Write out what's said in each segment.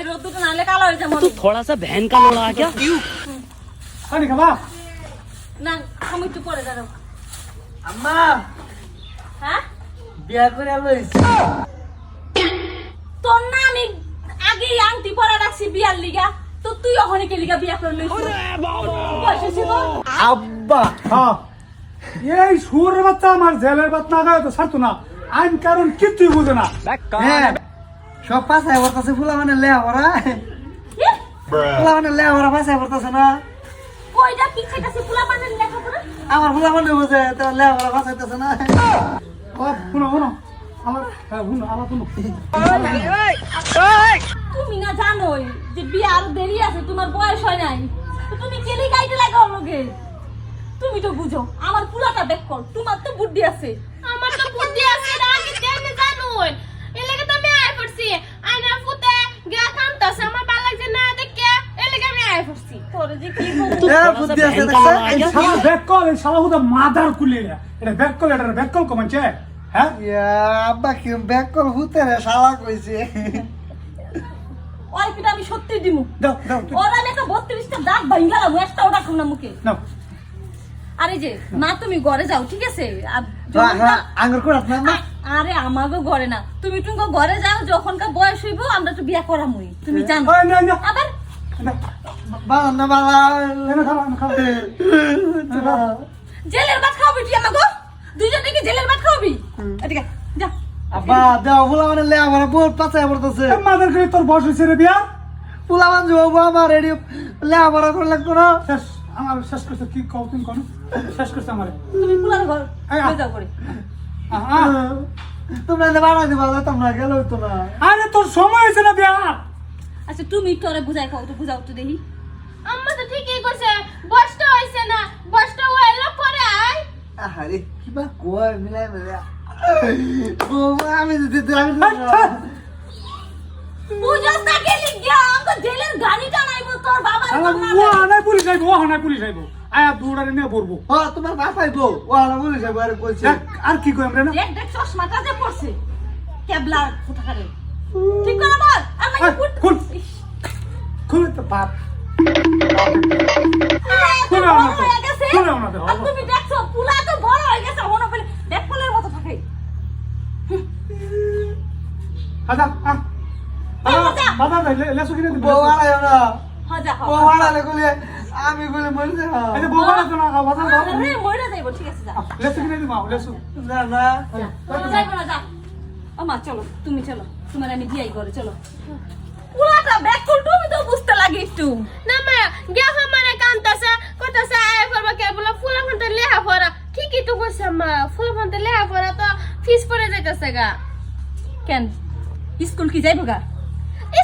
এই রোদ্দুরটা নাহলে কালো হয়ে যাবো तू थोड़ा सा बहन का लोड़ा क्या পানি খাবা না আমি একটু পরে দাঁড়াও আম্মা হ্যাঁ বিয়া করে লইছি তোর না আমি আগে আংটি পরা রাখছি বিয়ার লিগা তো তুই ওখানে কে লিগা বিয়া করে লইছিস বয়স হয়েছে তোর? আব্বা হ্যাঁ এই সুরের বাচ্চা আমার জেলের বাত না গায়ে তো ছাড়তো না আইন কারণ কিচ্ছুই বুঝে না হ্যাঁ সব পাশায় পড়তেছে ফুলা মানে লেয়া ভরা। ফুলা মানে লেয়া ভরা পাশায় পড়তেছে না। পানের আমার ফুলা মানে বুঝে তো লেয়া ভরা পাশাইতেছে না। ও শুনো শুনো। আমার হ্যাঁ শুনো আমার শুনো। তুমি না জানোই যে বিয়ে আরও দেরি আছে তোমার বয়স হয় নাই। তো তুমি কেলি গাইতে লাগাও লোকে তুমি তো বুঝো আমার পুরাটা ব্যাক কর তোমার তো বুদ্ধি আছে। মাদার কুলে এটা ব্যাক কল এটা ব্যাক কল কমাচ্ছে হ্যাঁ? আব্বা কি ব্যাক কল হুতে রে শালা কইছে। ওই পিটা আমি সত্যি দিমু। দাও দাও তুই- আমি একটা বত্রিশটা দাঁত ভাঙ্গালাম একটা ওটা খাম না মুখে। নাও। আরে যে মা তুমি ঘরে যাও ঠিক আছে? আর হ্যাঁ, হ্যাঁ, আঙ্গুর? আরে আমাকে ঘরে না। তুমি টুঙ্গো ঘরে যাও যখনকার বয়স হইব আমরা তো বিয়া করামই। তুমি জানো। ওই না না। আবার? জেলের ভাত খাওয়াবি তুই আমাকে দুইজন থেকে জেলের ভাত খাওয়াবি? এদিকে যা। আব্বা দেও ফুলা মানে লেয়া ভরা বহুত পাশায় পড়তেছে। এ মাদার করে তোর বয়স হয়েছে রে বিয়া? ফুলা মানে যাব আমার রেডি। লেয়া ভরা করে লাগতো না। শেষ আমার শেষ করছে কি কও তুমি কোন শেষ করছে আমারে। তুমি পুলার ঘর আ। হয়ে যাও করে তোমরা এনে বাড়াই দিবা তোমরা গেল হইতো না। আরে তোর সময় হয়েছে না বিয়া? আচ্ছা তুমি একটু ওরে বুঝাই খাও তো বুঝাও তো দেখি। আম্মা তো ঠিকই কইছে বয়সটা হইছে না বয়সটা হইল পরে আয়। আরে কিবা কয় মিলাই মিলাই। ও আমি দিতে আমি বুঝাস না গেলি গিয়া আমাকে জেলের গাড়িটা নাইবো তোর বাবার শালা ও হানায় পুলিশ আইবো ও হানায় পুলিশ আইবো। আয়া দৌড়ারে নিয়ে পড়ব ও তোমার বাপাই বউ ও আলা বলে যাব আরে কইছে। আর কি কই আমরা না? দেখ দেখ চশমাটা যে পড়ছে। কেবলা কোথাকারে। ঠিক করে বল আমার এই, খুল। খুলে তো বাপ। হয়ে তুমি দেখছ পুলা তো বড় হয়ে গেছে মনে পেলে দেখ ফুলের মতো থাকে। আদা আ এই, মজা। বাবা ভাই লেসু কিনে দিবো বউ আলাইও না। হজা বউ কইলে আমি কইলে মরে যা এই বউ বাবা তো না বাবা বাবা। আরে যাইবো ঠিক আছে যা। লেসু কিনে দিবো লেসু। না না যাইবো না যা। ও মা চলো তুমি চলো। তোমার আমি দিয়াই করে চলো। লাগে একটু না মা গা মানে কামতাছে কইতাছে আয় পড়বা কে? বলে ফুলা ফন্তে লেহা পড়া ঠিকই তো কইছে মা ফুলা ফন্তে লেহা পড়া তো ফিস পড়ে যাইতাছে গা। কেন? স্কুল কি যাইবো গা?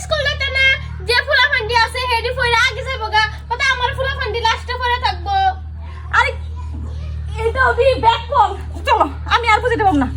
স্কুল যেতে না যে ফুলা ফান্ডি আছে হেডি পড়ে আগে যাইবো গা। কথা আমার ফুলা ফান্ডি লাস্টে পড়ে থাকব। আরে এটা ওদি ব্যাক কল চলো আমি আর বুঝতে পারব না।